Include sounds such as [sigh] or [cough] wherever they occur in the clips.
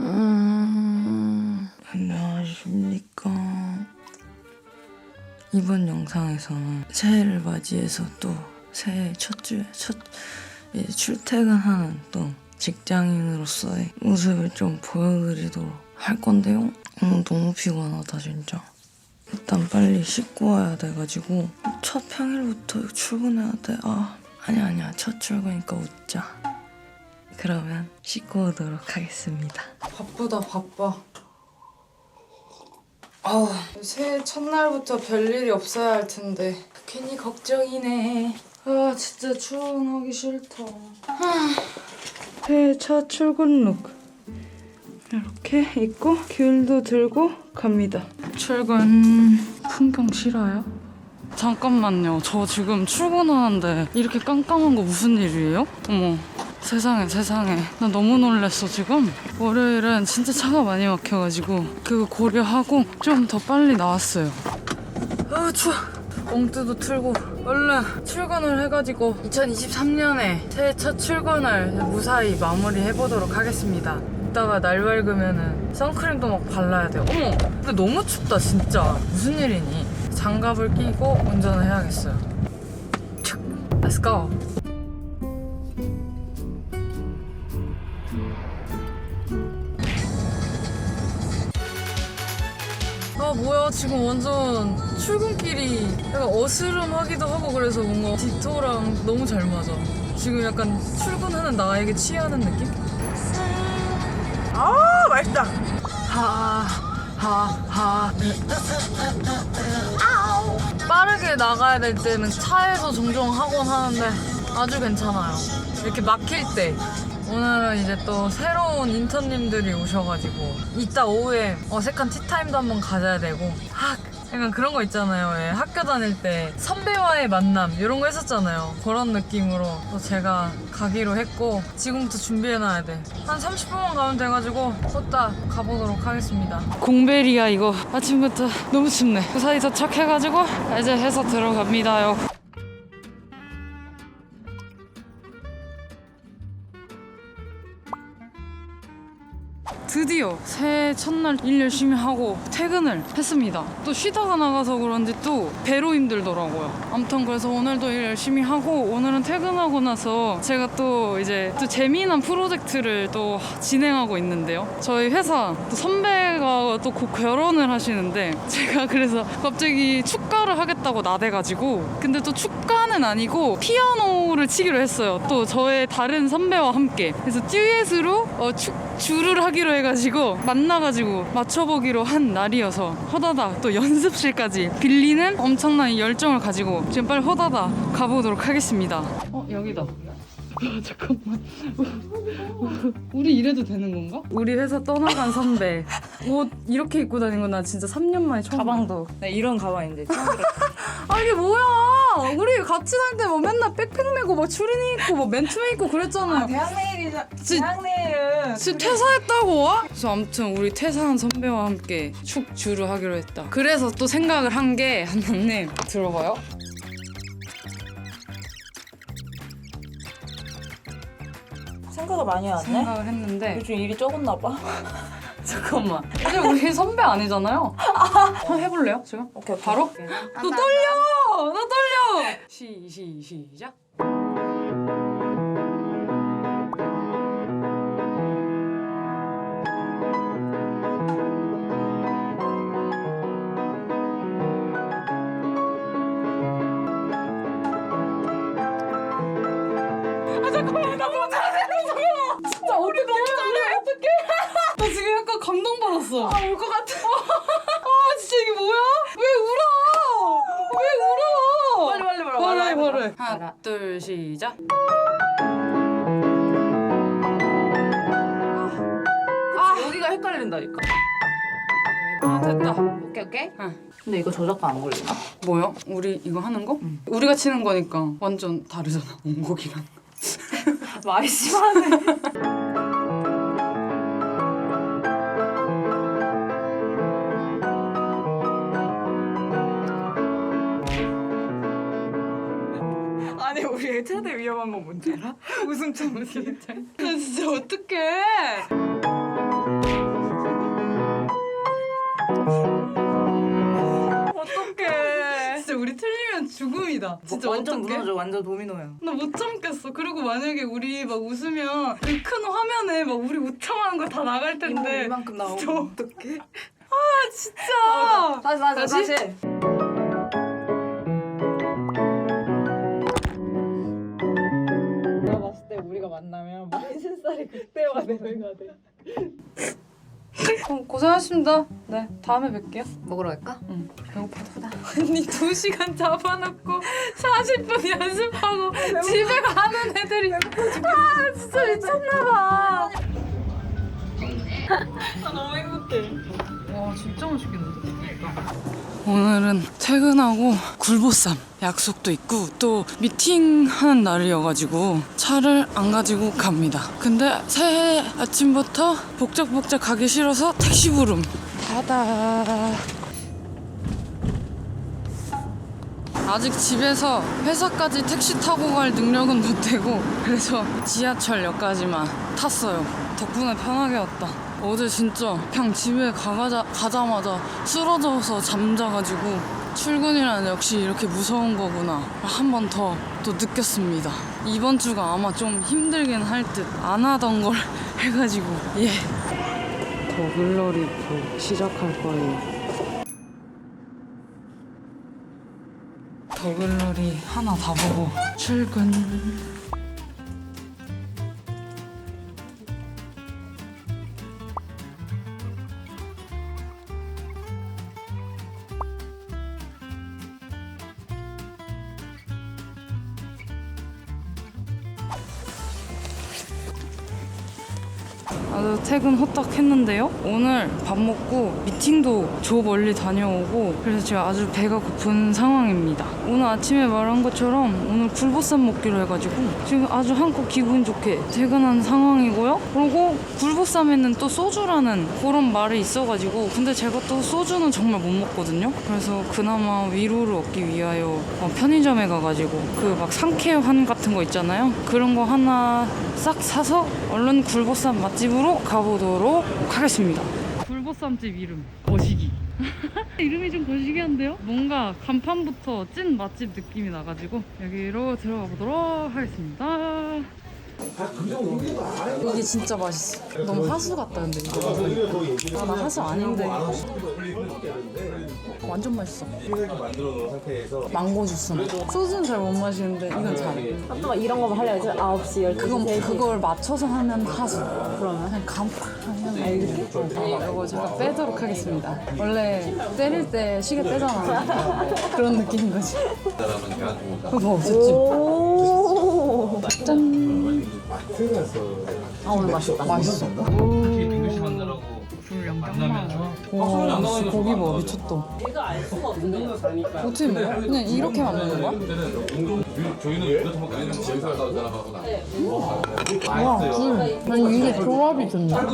음, 안녕하십니까. 이번 영상에서는 새해를 맞이해서 또 새해 첫 주에 첫 이제 출퇴근하는 또 직장인으로서의 모습을 좀 보여드리도록 할 건데요. 오늘 너무 피곤하다 진짜. 일단 빨리 씻고 와야 돼가지고 첫 평일부터 출근해야 돼. 아 아니 아니야 첫 출근이니까 웃자. 그러면 씻고 오도록 하겠습니다. 바쁘다 바빠. 아우 새해 첫날부터 별일이 없어야 할 텐데 괜히 걱정이네. 아 진짜 출근하기 싫다. 하, 새해 첫 출근 룩 이렇게 입고 귤도 들고 갑니다. 출근 풍경 싫어요? 잠깐만요. 저 지금 출근하는데 이렇게 깜깜한 거 무슨 일이에요? 어머. 세상에 세상에. 나 너무 놀랐어 지금. 월요일은 진짜 차가 많이 막혀가지고 그거 고려하고 좀 더 빨리 나왔어요. 아 추워. 엉뜨도 틀고. 얼른 출근을 해가지고 2023년에 새해 첫 출근을 무사히 마무리 해보도록 하겠습니다. 이따가 날 밝으면은 선크림도 막 발라야 돼요 어머 근데 너무 춥다 진짜. 무슨 일이니? 장갑을 끼고 운전을 해야겠어요. go 아 뭐야 지금 완전 출근길이 약간 어스름하기도 하고 그래서 뭔가 디토랑 너무 잘 맞아. 지금 약간 출근하는 나에게 취하는 느낌? 아 맛있다. 하하하. 빠르게 나가야 될 때는 차에서 종종 하곤 하는데 아주 괜찮아요. 이렇게 막힐 때 오늘은 이제 또 새로운 인턴님들이 오셔가지고 이따 오후에 어색한 티타임도 한번 가져야 되고 하, 약간 그런 거 있잖아요. 왜 학교 다닐 때 선배와의 만남 이런 거 했었잖아요. 그런 느낌으로 또 제가 가기로 했고 지금부터 준비해놔야 돼 한 30분만 가면 돼가지고 후딱 가보도록 하겠습니다. 공베리야 이거 아침부터 너무 춥네. 그 사이 도착해가지고 이제 해서 들어갑니다요 드디어 새해 첫날 일 열심히 하고 퇴근을 했습니다. 또 쉬다가 나가서 그런지 또 배로 힘들더라고요. 아무튼 그래서 오늘도 일 열심히 하고 오늘은 퇴근하고 나서 제가 또 이제 또 재미난 프로젝트를 또 진행하고 있는데요. 저희 회사 또 선배가 또 곧 결혼을 하시는데 제가 그래서 갑자기 축가를 하겠다고 나대가지고 근데 또 축가 는 아니고 피아노를 치기로 했어요. 또 저의 다른 선배와 함께 그래서 듀엣으로 어, 축 주를 하기로 해가지고 만나가지고 맞춰보기로 한 날이어서 허다다 또 연습실까지 빌리는 엄청난 열정을 가지고 지금 빨리 허다다 가보도록 하겠습니다. 어 여기다. [laughs] 잠깐만. 우리 이래도 되는 건가? 우리 회사 떠나간 선배 옷 이렇게 입고 다니는 건나 진짜 3년 만에 처음. 가방도. 네 이런 가방인데. 아 이게 뭐야? 우리 같이 다닐 때 뭐 맨날 백팩 메고 뭐 추리닝 입고 뭐 맨투맨 입고 그랬잖아. 대학 내일이자. 지- 대학 내일은. 지금 퇴사했다고? 그래서 아무튼 우리 퇴사한 선배와 함께 축주를 하기로 했다. 그래서 또 생각을 한게 하나님 들어봐요. 생각을 많이 왔네. 생각을 했는데 요즘 일이 적었나 봐. [laughs] 잠깐만. 이제 우리 선배 아니잖아요. [laughs] 한번 해볼래요? 지금? 오케이 오케이. 바로? 너 떨려! 너 떨려! 시, 시, 시작. 아 잠깐만 나 너무 잘해 잠깐만 진짜 우리 너무 잘해 어떡해 나 지금 약간 감동받았어 아 울 것 같아 아 진짜 이게 뭐야 왜 울어 왜 울어 빨리 빨리 해, 말해, 바로 해. 말해. 하나 둘 시작 아 여기가 헷갈린다니까. 아 됐다 오케이 오케이. 응. 근데 이거 저작권 안 걸리나? 뭐야 우리 이거 하는 거? 우리가 치는 거니까 완전 다르잖아 원곡이랑 말이 [laughs] 심하네. 너무 긴장. 나 진짜 어떡해. 어떡해. 진짜 우리 틀리면 죽음이다. 진짜 뭐, 완전 어떡해. 무너져 완전 도미노야 나 못 참겠어. 그리고 만약에 우리 막 웃으면 그 큰 화면에 막 우리 우창하는 거 다 나갈 텐데. 이만큼 나오고 어떡해 아 진짜. 다시 다시 다시 다시 그때와 내가 돼. 어, 고생하셨습니다. 네, 다음에 뵐게요. 먹으러 갈까? 응, 배고파다. 아니, 두 시간 잡아놓고 40분 연습하고 집에 가는 애들이 아, 진짜 미쳤나봐. 아 너무 행복해. 와, 진짜 맛있겠는데? 오늘은 퇴근하고 굴보쌈 약속도 있고 또 미팅하는 날이어가지고 차를 안 가지고 갑니다. 근데 새해 아침부터 복작복작 가기 싫어서 택시 부름. 가다. 아직 집에서 회사까지 택시 타고 갈 능력은 못 되고 그래서 지하철역까지만 탔어요. 덕분에 편하게 왔다. 어제 진짜 그냥 집에 가가자, 가자마자 쓰러져서 잠자가지고 출근이란 역시 이렇게 무서운 거구나 한 번 더 또 느꼈습니다. 이번 주가 아마 좀 힘들긴 할 듯 안 하던 걸 [laughs] 해가지고 예. 더글러리 보 시작할 거예요. 더글러리 하나 다 보고 출근. 아주 퇴근 호딱 했는데요. 오늘 밥 먹고 미팅도 저 멀리 다녀오고 그래서 제가 아주 배가 고픈 상황입니다. 오늘 아침에 말한 것처럼 오늘 굴보쌈 먹기로 해가지고 지금 아주 한껏 기분 좋게 퇴근한 상황이고요. 그리고 굴보쌈에는 또 소주라는 그런 말이 있어가지고 근데 제가 또 소주는 정말 못 먹거든요. 그래서 그나마 위로를 얻기 위하여 어, 편의점에 가가지고 그 막 상쾌한 같은 거 있잖아요. 그런 거 하나 싹 사서 얼른 굴보쌈 맛집으로 가보도록 하겠습니다. 굴보쌈집 이름 거시기. [laughs] 이름이 좀 거시기한데요? 뭔가 간판부터 찐 맛집 느낌이 나가지고 여기로 들어가 보도록 하겠습니다. 이게 진짜 맛있어. 너무 하수 같다 근데 이거. 아 나 하수 아닌데. 완전 맛있어. 만들어 놓은 상태에서 망고 주스. 소주는 잘 못 마시는데 이건 잘해. 또 이런 거만 하려고 했지. 9시, 12시, 그건 3시. 그걸 맞춰서 하면 하수. 그러면 그냥 간판하면 알겠지? 어, 이거 잠깐 빼도록 하겠습니다. 원래 때릴 때 시계 빼잖아. 그런 느낌인 거지. 그거 봐, 없었지? 오. 짠. 아 오늘 맛있다. 맛있어. 빙글씨 만나라고 불량 짱 많아. 와, 씨, 고기 봐, 미쳤다. 어떻게 먹어? 그냥 이렇게만 먹는 거야? 저희는 이거 더 먹고 집에서 따라가고 나 와, 굴. 아니, 이게 조합이 좋네. 제가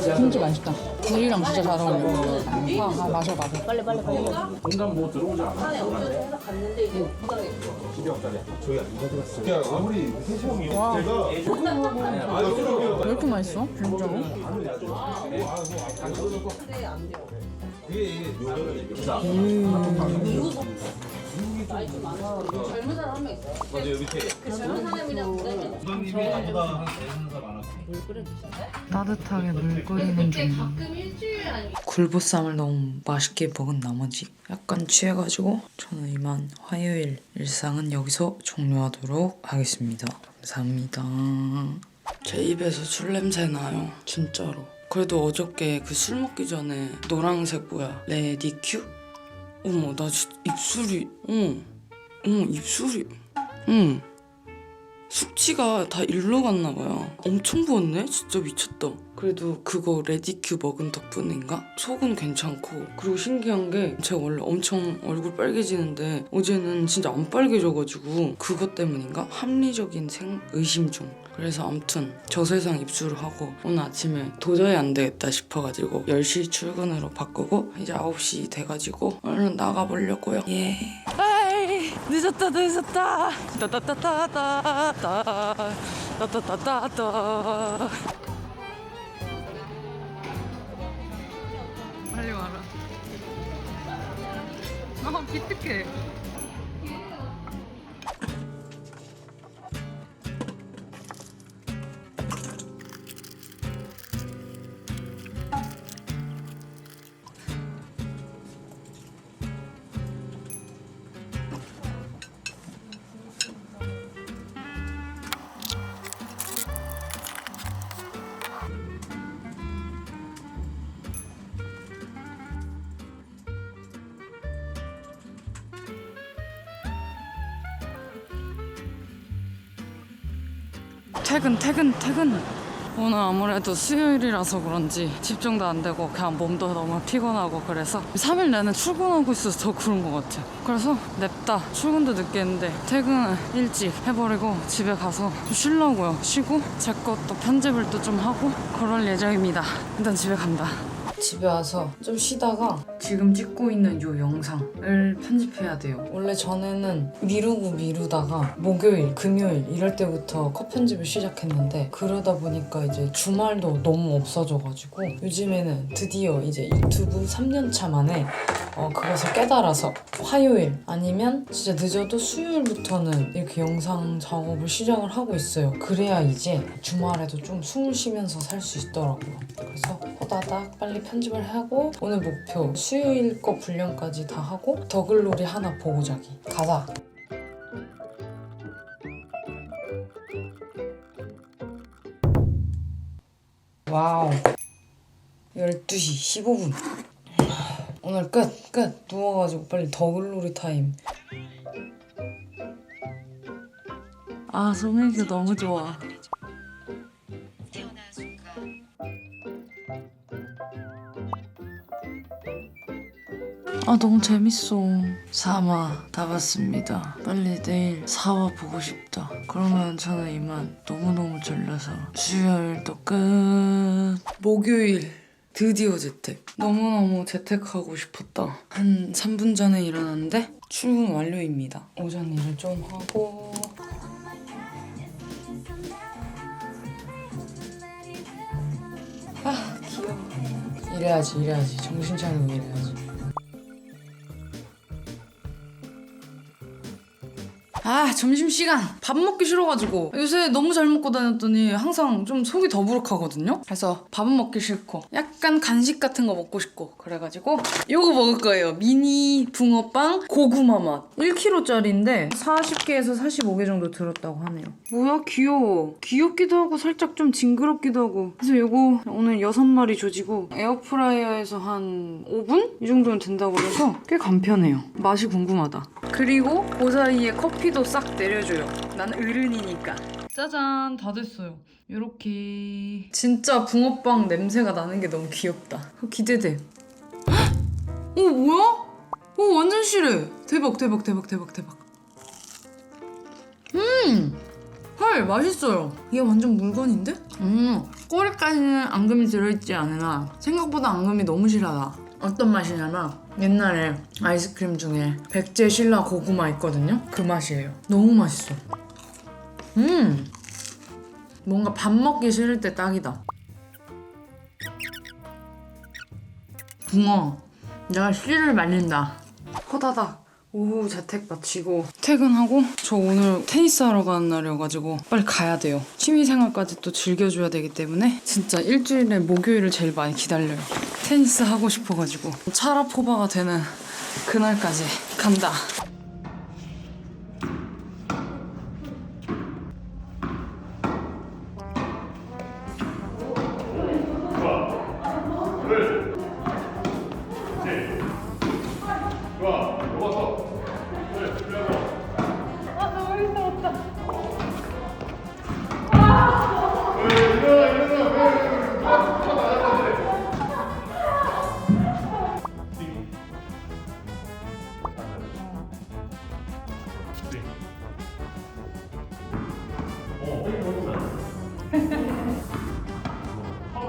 제돈 진짜 맛있다. 굴이랑 진짜 잘 어울려. 아, 아 마셔, 마셔. 빨리 빨리 빨리. 공장 뭐 들어오지 않아. 저희 안 가져갔어요 아무리 세시형이 제가 왜 이렇게 맛있어? 진짜로? 맞아 여기 밑에 부장님이 나보다 한 4살 많았고 따뜻하게 물 끓이는 중. 굴보쌈을 너무 맛있게 먹은 나머지 약간 취해가지고 저는 이만 화요일 일상은 여기서 종료하도록 하겠습니다. 감사합니다. 제 입에서 술 냄새 나요. 진짜로. 그래도 어저께 그 술 먹기 전에 노란색 뭐야 레디큐? 어머 나 진짜 입술이 어머 어머 입술이 응 숙취가 다 일로 갔나 봐요. 엄청 부었네? 진짜 미쳤다. 그래도 그거 레디큐 먹은 덕분인가? 속은 괜찮고 그리고 신기한 게 제가 원래 엄청 얼굴 빨개지는데 어제는 진짜 안 빨개져가지고 그것 때문인가? 합리적인 생 의심 중. 그래서 아무튼 저 세상 입수를 하고 오늘 아침에 도저히 안 되겠다 싶어가지고 10시 출근으로 바꾸고 이제 9시 돼가지고 얼른 나가보려고요. 예. 늦었다 늦었다. 따따따따따따 따따따따따. 빨리 와라. 아 기특해. 퇴근 퇴근 퇴근. 오늘 아무래도 수요일이라서 그런지 집중도 안 되고 그냥 몸도 너무 피곤하고 그래서 3일 내내 출근하고 있어서 더 그런 것 같아요. 그래서 냅다 출근도 늦게 했는데 퇴근을 일찍 해버리고 집에 가서 좀 쉬려고요. 쉬고 제 것도 편집을 또 좀 하고 그럴 예정입니다. 일단 집에 간다 집에 와서 좀 쉬다가 지금 찍고 있는 이 영상을 편집해야 돼요. 원래 전에는 미루고 미루다가 목요일, 금요일 이럴 때부터 컷 편집을 시작했는데 그러다 보니까 이제 주말도 너무 없어져가지고 요즘에는 드디어 이제 유튜브 3년차 만에 어, 그것을 깨달아서 화요일 아니면 진짜 늦어도 수요일부터는 이렇게 영상 작업을 시작을 하고 있어요. 그래야 이제 주말에도 좀 숨을 쉬면서 살 수 있더라고요. 그래서 호다닥 빨리 편 집을 하고 오늘 목표 수요일 거 분량까지 다 하고 더글놀이 하나 보고 자기. 가자. 와우. 12시 15분. 오늘 끝! 끝! 누워가지고 빨리 더글놀이 타임. 아, 소맥이 너무 좋아. 아 너무 재밌어. 사마 다 봤습니다. 빨리 내일 사와 보고 싶다. 그러면 저는 이만 너무너무 졸려서 수요일도 끝. 목요일 드디어 재택. 너무너무 재택하고 싶었다. 한 3분 전에 일어났는데 출근 완료입니다. 오전 일을 좀 하고. 아 귀여워. 이래야지 이래야지. 정신 차리고 이래야지 아 점심시간. 밥 먹기 싫어가지고. 요새 너무 잘 먹고 다녔더니 항상 좀 속이 더부룩하거든요? 그래서 밥은 먹기 싫고 약간 간식 같은 거 먹고 싶고. 그래가지고 요거 먹을 거예요. 미니 붕어빵 고구마 맛. 1kg짜리인데 40개에서 45개 정도 들었다고 하네요. 뭐야 귀여워. 귀엽기도 하고 살짝 좀 징그럽기도 하고. 그래서 요거 오늘 6마리 조지고 에어프라이어에서 한 5분? 이 정도면 된다고 그래서 꽤 간편해요. 맛이 궁금하다 그리고 그 사이에 커피도 싹 내려줘요. 난 어른이니까. 짜잔, 다 됐어요. 요렇게. 진짜 붕어빵 냄새가 나는 게 너무 귀엽다. 어, 기대돼. 헉! 어, 뭐야? 어, 완전 실해. 대박, 대박, 대박, 대박, 대박. 음! 헐, 맛있어요. 이게 완전 물건인데? 음, 꼬리까지는 앙금이 들어있지 않으나 생각보다 앙금이 너무 실하다. 어떤 맛이냐면 옛날에 아이스크림 중에 백제 신라 고구마 있거든요. 그 맛이에요. 너무 맛있어. 음, 뭔가 밥 먹기 싫을 때 딱이다. 붕어, 내가 씨를 말린다. 호다닥. 오후 재택 마치고 퇴근하고 저 오늘 테니스 하러 가는 날이어가지고 빨리 가야 돼요. 취미생활까지 또 즐겨줘야 되기 때문에 진짜 일주일에 목요일을 제일 많이 기다려요. 테니스 하고 싶어가지고 차라포바가 되는 그날까지 간다.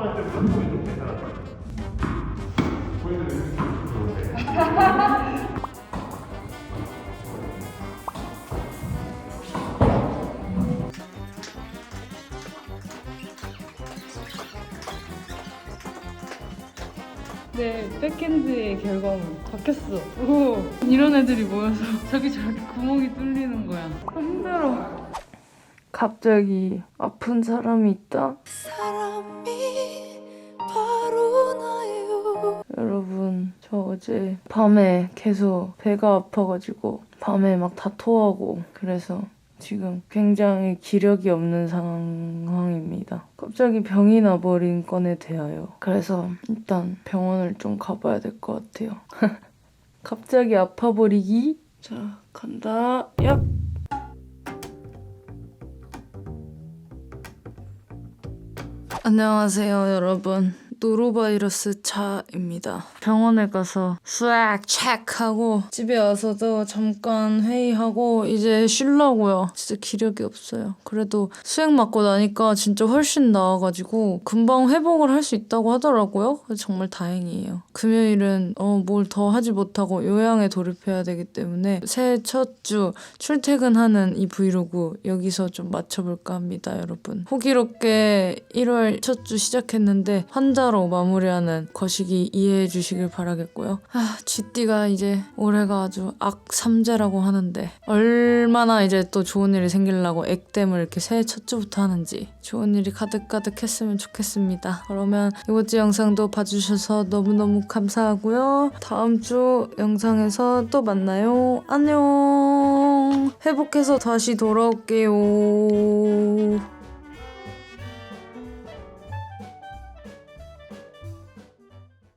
할 때부터 몸이 좀 괜찮았어요. 내 네, 백핸드의 결과물 바뀌었어. 오 이런 애들이 모여서 [laughs] 자기 저렇게 구멍이 뚫리는 거야. 힘들어. 갑자기 아픈 사람이 있다? 사람이 저 어제 밤에 계속 배가 아파가지고 밤에 막 다 토하고 그래서 지금 굉장히 기력이 없는 상황입니다. 갑자기 병이 나버린 건에 대하여. 그래서 일단 병원을 좀 가봐야 될 것 같아요. [laughs] 갑자기 아파버리기? 자, 간다. 얍! 안녕하세요, 여러분. 노로바이러스 차입니다. 병원에 가서 수액 체크하고 집에 와서도 잠깐 회의하고 이제 쉬려고요. 진짜 기력이 없어요. 그래도 수액 맞고 나니까 진짜 훨씬 나아가지고 금방 회복을 할 수 있다고 하더라고요. 정말 다행이에요. 금요일은 어, 뭘 더 하지 못하고 요양에 돌입해야 되기 때문에 새해 첫 주 출퇴근하는 이 브이로그 여기서 좀 맞춰볼까 합니다, 여러분. 호기롭게 1월 첫 주 시작했는데 환자 로 마무리하는 거시기 이해해 주시길 바라겠고요. 아, 쥐띠가 이제 올해가 아주 악삼재라고 하는데 얼마나 이제 또 좋은 일이 생기려고 액땜을 이렇게 새해 첫 주부터 하는지 좋은 일이 가득가득 했으면 좋겠습니다. 그러면 이번 주 영상도 봐주셔서 너무너무 감사하고요. 다음 주 영상에서 또 만나요. 안녕. 회복해서 다시 돌아올게요.